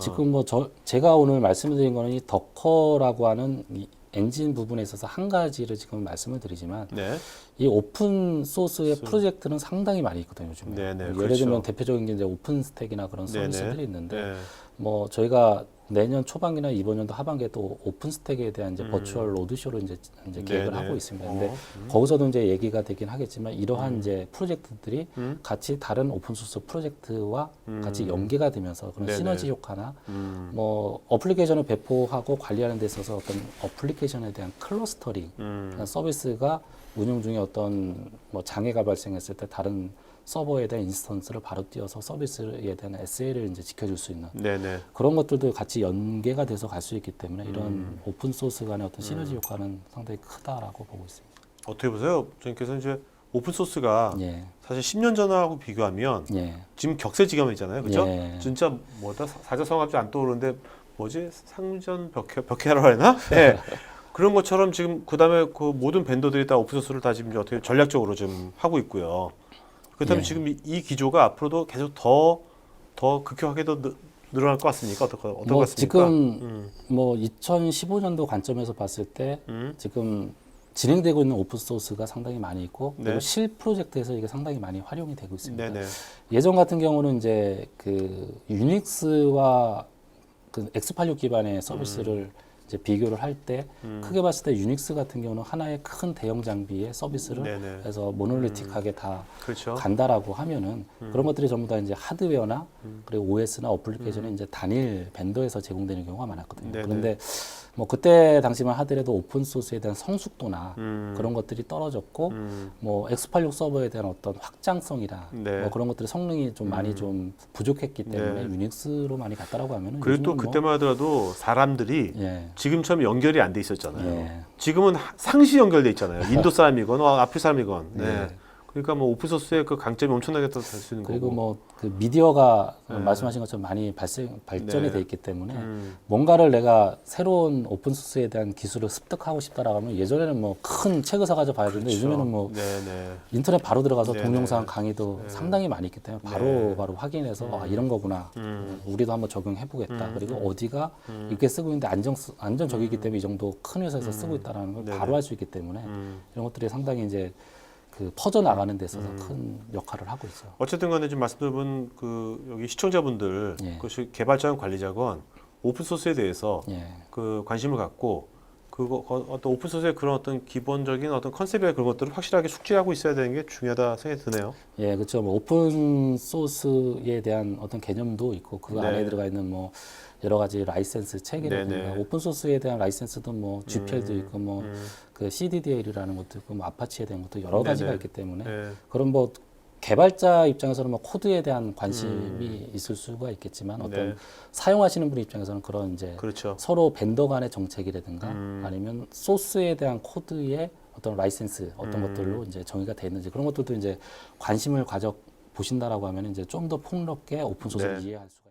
지금 뭐 저 제가 오늘 말씀드린 거는 이 덕커라고 하는 이 엔진 부분에 있어서 한 가지를 지금 말씀을 드리지만 네. 이 오픈 소스의 소- 프로젝트는 상당히 많이 있거든요, 요즘에. 네 네, 예를 그렇죠. 들면 대표적인 게 이제 오픈 스택이나 그런. 서비스들이 있는데 네. 뭐 저희가 내년 초반기나 이번 연도 하반기에 또 오픈 스택에 대한 이제 버추얼 로드쇼를 이제, 이제 계획을 음. 네네. 하고 있습니다. 근데 어, 거기서도 이제 얘기가 되긴 하겠지만 이러한 이제 프로젝트들이 음. 같이 다른 오픈 소스 프로젝트와 음. 같이 연계가 되면서 그런 네네. 시너지 효과나 음. 뭐 어플리케이션을 배포하고 관리하는 데 있어서 어떤 어플리케이션에 대한 클러스터링 음. 서비스가 운영 중에 어떤 뭐 장애가 발생했을 때 다른 서버에 대한 인스턴스를 바로 띄워서 서비스에 대한 SL을 이제 지켜줄 수 있는 네네. 그런 것들도 같이 연계가 돼서 갈 수 있기 때문에 이런 음. 오픈 소스 간의 어떤 시너지 효과는 상당히 크다라고 보고 있습니다. 어떻게 보세요? 저님께서 이제 오픈 소스가 예, 사실 10년 전하고 비교하면 예, 지금 격세지감이잖아요. 그렇죠? 예. 진짜 뭐다 사자성어가 안 떠오르는데 뭐지? 상전 벽해 벽해라고 해나? 네. 그런 것처럼 지금 그다음에 그 모든 밴더들이 다 오픈 소스를 다 지금 어떻게 전략적으로 좀 하고 있고요. 그렇다면 예. 지금 이, 이 기조가 앞으로도 계속 더더 극효하게 더 늘- 늘어날 것 같습니까? 어떨 것, 뭐 같습니까? 지금 음, 뭐 2015년도 관점에서 봤을 때 음, 지금 진행되고 있는 오픈 소스가 상당히 많이 있고 그리고 네. 실 프로젝트에서 이게 상당히 많이 활용이 되고 있습니다. 네네. 예전 같은 경우는 이제 그 유닉스와 그 X86 기반의 서비스를 이제 비교를 할때 음. 크게 봤을 때 유닉스 같은 경우는 하나의 큰 대형 장비의 서비스를 네네. 해서 모놀리틱하게 다 그렇죠. 간다라고 하면은 그런 것들이 전부 다 이제 하드웨어나 음. 그리고 OS나 어플리케이션이 이제 단일 벤더에서 제공되는 경우가 많았거든요. 네네. 그런데 뭐 그때 당시만 하더라도 오픈 소스에 대한 성숙도나 음, 그런 것들이 떨어졌고 음, 뭐 X86 서버에 대한 어떤 확장성이나 네. 뭐 그런 것들이 성능이 좀 많이 좀 부족했기 때문에 네. 유닉스로 많이 갔다라고 하면은 그리고 또 뭐- 그때만 하더라도 사람들이 예. 지금처럼 연결이 안 돼 있었잖아요. 예. 지금은 하- 상시 연결돼 있잖아요. 인도 사람이건 어, 아프리 사람이건. 네. 네. 그러니까 뭐 오픈 소스의 그 강점이 엄청나게 더될수 있는 그리고 거고. 뭐 그 미디어가 네. 말씀하신 것처럼 많이 발생 발전이 네. 돼 있기 때문에 음, 뭔가를 내가 새로운 오픈 소스에 대한 기술을 습득하고 싶다라고 하면 예전에는 뭐 큰 책을 사가지고 봐야 되는데 요즘에는 뭐 네네. 인터넷 바로 들어가서 네네. 동영상 강의도 네. 상당히 많이 있기 때문에 바로 네. 바로 확인해서 아 이런 거구나 음, 우리도 한번 적용해 보겠다 그리고 어디가 이렇게 쓰고 있는데 안정 쓰- 안전적이기 때문에 이 정도 큰 회사에서 쓰고 있다라는 걸 음. 네네. 바로 할수 있기 때문에 음. 이런 것들이 상당히 이제 그 퍼져 나가는 데 있어서 음. 큰 역할을 하고 있어요. 어쨌든 간에 지금 말씀 들어본 그 여기 시청자분들 예. 그것이 개발자건 관리자건 오픈 소스에 대해서 예. 그 관심을 갖고 그거 어- 어떤 오픈 소스의 그런 어떤 기본적인 어떤 컨셉이나 그런 것들을 확실하게 숙지하고 있어야 되는 게 중요하다 생각이 드네요. 예, 그렇죠. 뭐 오픈 소스에 대한 어떤 개념도 있고 그 네. 안에 들어가 있는 뭐 여러 가지 라이센스 체계라든가 네네. 오픈 소스에 대한 라이센스도 뭐 GPL도 음, 있고 뭐 음, 그 CDDL이라는 것도 있고 뭐 아파치에 대한 것도 여러 가지가 네네. 있기 때문에 네. 그런 뭐 개발자 입장에서는 뭐 코드에 대한 관심이 있을 수가 있겠지만 어떤 음. 네. 사용하시는 분 입장에서는 그런 이제 그렇죠. 서로 벤더 간의 정책이라든가 음. 아니면 소스에 대한 코드의 어떤 라이센스 어떤 음. 것들로 이제 정의가 돼 있는지 그런 것들도 이제 관심을 가져 보신다라고 하면 이제 좀 더 폭넓게 오픈 소스를 네. 이해할 수.